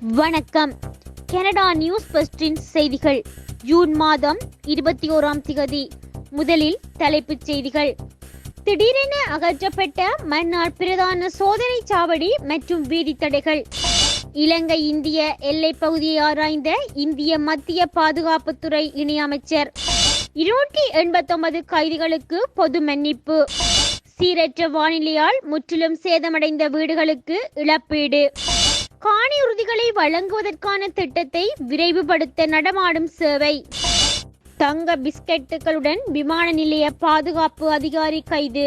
வணக்கம். Canada news பஸ்டின் செய்திகள். June மாதம் இருபத்தி ஓராம் திகதி. முதலில் தலைப்புச் செய்திகள். திடீரென அகற்றப்பட்ட மன்னார் பிரதான சோதனை சாவடி மற்றும் வீதி தடைகள். இலங்கை இந்திய எல்லை பகுதியை ஆராய்ந்த இந்திய மத்திய பாதுகாப்புத்துறை இணையமைச்சர் இருநூற்றி எண்பத்தொன்பது கைதிகளுக்கு பொது மன்னிப்பு. சீரற்ற வானிலையால் முற்றிலும் சேதமடைந்த வீடுகளுக்கு இழப்பீடு. காணி உறுதிகளை வழங்குவதற்கான திட்டத்தை விரைவுபடுத்த நடமாடும் சேவை. தங்க பிஸ்கெட்டுகளுடன் விமான நிலைய பாதுகாப்பு அதிகாரி கைது.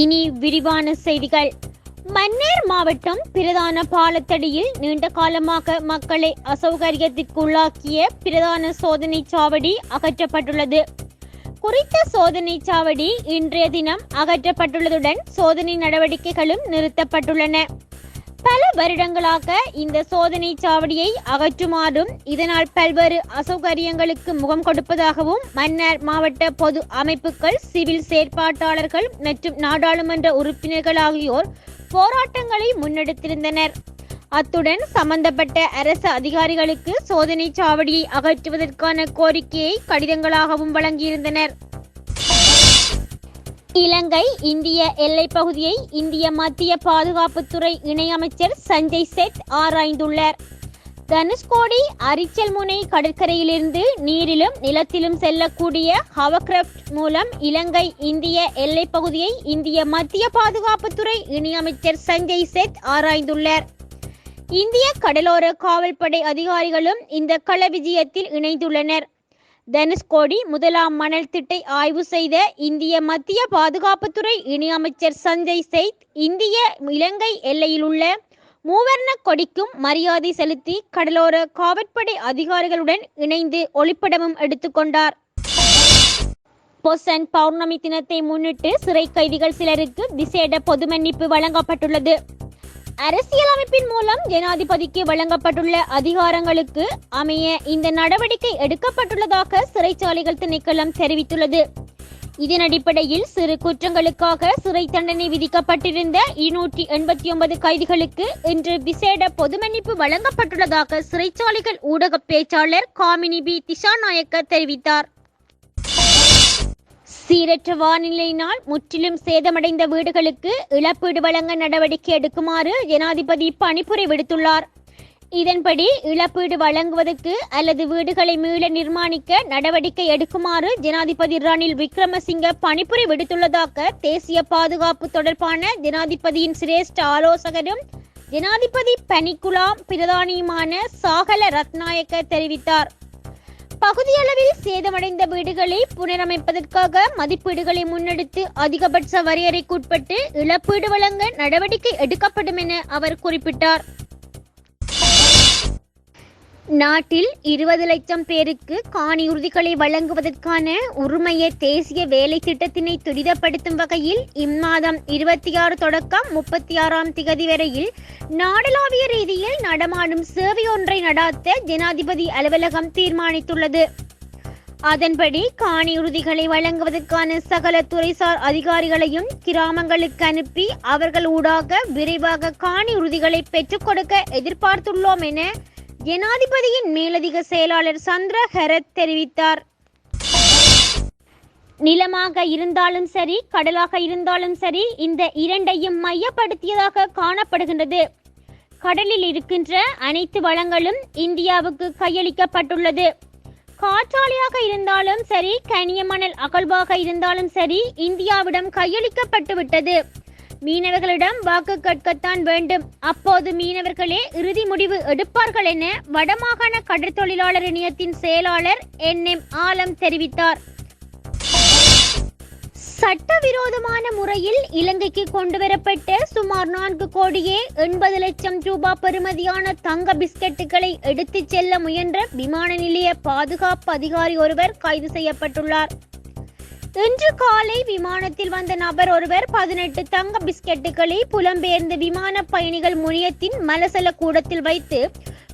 இனி விரிவான செய்திகள். மன்னார் மாவட்டம் பிரதான பாலத்தடியில் நீண்ட காலமாக மக்களை அசௌகரியத்திற்குள்ளாக்கிய பிரதான சோதனை சாவடி அகற்றப்பட்டுள்ளது. குறித்த சோதனை சாவடி இன்றைய தினம் அகற்றப்பட்டுள்ளதுடன் சோதனை நடவடிக்கைகளும் நிறுத்தப்பட்டுள்ளன. பல வருடங்களாக இந்த சோதனை சாவடியை அகற்றுமாறும் இதனால் பல்வேறு அசௌகரியங்களுக்கு முகம் கொடுப்பதாகவும் மன்னர் மாவட்ட பொது அமைப்புகள் சிவில் செயற்பாட்டாளர்கள் மற்றும் நாடாளுமன்ற உறுப்பினர்கள் ஆகியோர் போராட்டங்களை முன்னெடுத்திருந்தனர். அத்துடன் சம்பந்தப்பட்ட அரசு அதிகாரிகளுக்கு சோதனை சாவடியை அகற்றுவதற்கான கோரிக்கையை கடிதங்களாகவும் வழங்கியிருந்தனர். இலங்கை இந்திய எல்லைப் பகுதியை இந்திய மத்திய பாதுகாப்புத்துறை இணையமைச்சர் சஞ்சய் செட் ஆராய்ந்துள்ளார். தனுஷ்கோடி அரிச்சல் முனை கடற்கரையிலிருந்து நீரிலும் நிலத்திலும் செல்லக்கூடிய ஹவக்ராப்ட் மூலம் இலங்கை இந்திய எல்லைப் பகுதியை இந்திய மத்திய பாதுகாப்புத்துறை இணையமைச்சர் சஞ்சய் சேத் ஆராய்ந்துள்ளார். இந்திய கடலோர காவல்படை அதிகாரிகளும் இந்த கள விஜயத்தில் இணைந்துள்ளனர். தனுஷ்கோடி முதலாம் மணல் திட்டை ஆய்வு செய்த இந்திய மத்திய பாதுகாப்புத்துறை இணையமைச்சர் சஞ்சய் சேத் இந்திய இலங்கை எல்லையில் உள்ள மூவர்ண கொடிக்கும் மரியாதை செலுத்தி கடலோர காவற்படை அதிகாரிகளுடன் இணைந்து ஒளிப்படமும் எடுத்துக்கொண்டார் பொசன் பௌர்ணமி தினத்தை முன்னிட்டு சிறை கைதிகள் சிலருக்கு விசேட பொது மன்னிப்பு வழங்கப்பட்டுள்ளது. அரசியலமைப்பின் மூலம் ஜனாதிபதிக்கு வழங்கப்பட்டுள்ள அதிகாரங்களுக்கு அமைய இந்த நடவடிக்கை எடுக்கப்பட்டுள்ளதாக சிறைச்சாலைகள் திணைக்களம் தெரிவித்துள்ளது. இதன் அடிப்படையில் சிறு குற்றங்களுக்காக சிறை தண்டனை விதிக்கப்பட்டிருந்த இருநூற்றி எண்பத்தி ஒன்பது கைதிகளுக்கு இன்று விசேட பொதுமன்னிப்பு வழங்கப்பட்டுள்ளதாக சிறைச்சாலைகள் ஊடக பேச்சாளர் காமினி பி. திசாநாயக்க தெரிவித்தார். சீரற்ற வானிலையினால் முற்றிலும் சேதமடைந்த வீடுகளுக்கு இழப்பீடு வழங்க நடவடிக்கை எடுக்குமாறு ஜனாதிபதி பணிப்புரை விடுத்துள்ளார். இதன்படி இழப்பீடு வழங்குவதற்கு அல்லது வீடுகளை மீள நிர்மாணிக்க நடவடிக்கை எடுக்குமாறு ஜனாதிபதி ரணில் விக்ரமசிங்க பணிப்புரை விடுத்துள்ளதாக தேசிய பாதுகாப்பு தொடர்பான ஜனாதிபதியின் சிரேஷ்ட ஆலோசகரும் ஜனாதிபதி பணிக்குலாம் பிரதானியுமான சாகல ரத்நாயக்க தெரிவித்தார். பகுதியளவில் சேதமடைந்த வீடுகளை புனரமைப்பதற்காக மதிப்பீடுகளை முன்னெடுத்து அதிகபட்ச வரையறைக்குட்பட்டு இழப்பீடு வழங்க நடவடிக்கை எடுக்கப்படும் என அவர் குறிப்பிட்டார். நாட்டில் இருபது லட்சம் பேருக்கு காணி உறுதிகளை வழங்குவதற்கான உரிமைய தேசிய வேலை திட்டத்தினை துரிதப்படுத்தும் வகையில் இம்மாதம் இருபத்தி ஆறு தொடக்கம் முப்பத்தி ஆறாம் திகதி வரையில் நாடளாவிய ரீதியில் நடமாடும் சேவை ஒன்றை நடாத்த ஜனாதிபதி அலுவலகம் தீர்மானித்துள்ளது. அதன்படி காணி உறுதிகளை வழங்குவதற்கான சகல துறைசார் அதிகாரிகளையும் கிராமங்களுக்கு அனுப்பி அவர்கள் ஊடாக விரைவாக காணி உறுதிகளை பெற்றுக் கொடுக்க எதிர்பார்த்துள்ளோம் என ஜனாதிபதியின் மேலதிக செயலாளர் சந்திர ஹெரத் தெரிவித்தார். நிலமாக இருந்தாலும் சரி கடலாக இருந்தாலும் சரி இந்த இரண்டையும் மையப்படுத்தியதாக காணப்படுகின்றது. கடலில் இருக்கின்ற அனைத்து வளங்களும் இந்தியாவுக்கு கையளிக்கப்பட்டுள்ளது. காற்றாலையாக இருந்தாலும் சரி கனியமணல் அகழ்வாக இருந்தாலும் சரி இந்தியாவிடம் கையளிக்கப்பட்டுவிட்டது. மீனவர்களிடம் வாக்கு கேட்கத்தான் வேண்டும். அப்போது மீனவர்களே இறுதி முடிவு எடுப்பார்கள் என வடமாகாண கடற்தொழிலாளர் இணையத்தின் செயலாளர் என். எம். ஆலம் தெரிவித்தார். சட்டவிரோதமான முறையில் இலங்கைக்கு கொண்டுவரப்பட்ட சுமார் நான்கு கோடியே எண்பது லட்சம் ரூபாய் பெறுமதியான தங்க பிஸ்கட்டுகளை எடுத்துச் செல்ல முயன்ற விமான நிலைய பாதுகாப்பு அதிகாரி ஒருவர் கைது செய்யப்பட்டுள்ளார். இன்று காலை விமானத்தில் வந்த நபர் ஒருவர் பதினெட்டு தங்க பிஸ்கெட்டுகளை புலம்பெயர்ந்த விமான பயணிகள் முனையத்தின் மலசல கூடத்தில் வைத்து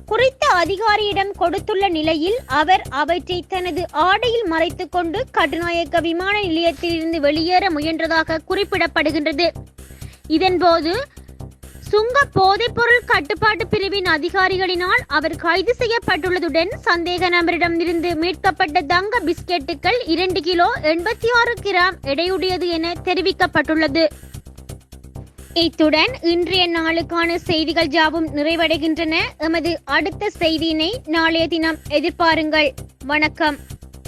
குறித்த அதிகாரியிடம் கொடுத்துள்ள நிலையில் அவர் அவற்றை தனது ஆடையில் மறைத்து கொண்டு கட்டுநாயக்க விமான நிலையத்திலிருந்து வெளியேற முயன்றதாக குறிப்பிடப்படுகின்றது. இதன்போது சுங்க போதைப்பொருள் கட்டுப்பாட்டு பிரிவின் அதிகாரிகளினால் அவர் கைது செய்யப்பட்டுள்ளதுடன் சந்தேக நபரிடமிருந்து மீட்கப்பட்ட தங்க பிஸ்கெட்டுகள் இரண்டு கிலோ எண்பத்தி ஆறு கிராம் எடையுடையது என தெரிவிக்கப்பட்டுள்ளது. இத்துடன் இன்றைய நாளுக்கான செய்திகள் யாவும் நிறைவடைகின்றன. எமது அடுத்த செய்தியினை நாளைய தினம் எதிர்பாருங்கள். வணக்கம்.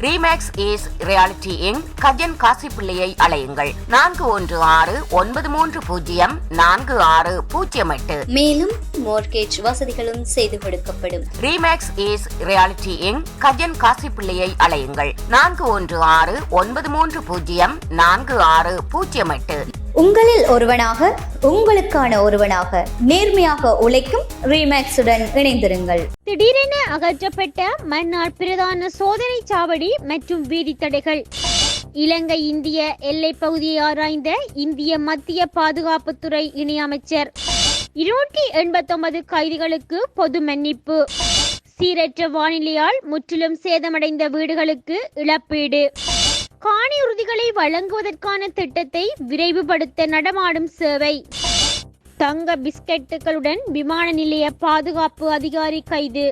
ரீமேக்ஸ் ஏஸ் ரியாலிட்டி இங் கஜன் காசிப்பிள்ளையை அலையுங்கள் நான்கு ஒன்று ஆறு ஒன்பது மூன்று பூஜ்ஜியம் நான்கு ஆறு பூஜ்ஜியம் எட்டு. மேலும் மோர்கேஜ் வசதிகளும் செய்து கொடுக்கப்படும். ரீமேக்ஸ் ஏஸ் ரியாலிட்டி இங் கஜன் காசிப்பிள்ளையை அலையுங்கள் நான்கு ஒன்று ஆறு ஒன்பது மூன்று பூஜ்ஜியம் நான்கு ஆறு பூஜ்ஜியம் எட்டு. உங்களில் ஒருவனாக உங்களுக்கான ஒருவனாக நேர்மையாக உழைக்கும் ரீமேக்ஸுடன் இணைந்திருங்கள். திடீரென அகற்றப்பட்ட மன்னார் பிரதான சோதனை சாவடி மற்றும் வீதி தடைகள். இலங்கை இந்திய எல்லை பகுதியை ஆராய்ந்த இந்திய மத்திய பாதுகாப்புத்துறை இணையமைச்சர். இருநூற்றி எண்பத்தொன்பது கைதிகளுக்கு பொது மன்னிப்பு. சீரற்ற வானிலையால் முற்றிலும் சேதமடைந்த வீடுகளுக்கு இழப்பீடு. காணி உறுதிகளை வழங்குவதற்கான திட்டத்தை விரைவுபடுத்த நடமாடும் சேவை. தங்க பிஸ்கெட்டுகளுடன் விமான நிலைய பாதுகாப்பு அதிகாரி கைது.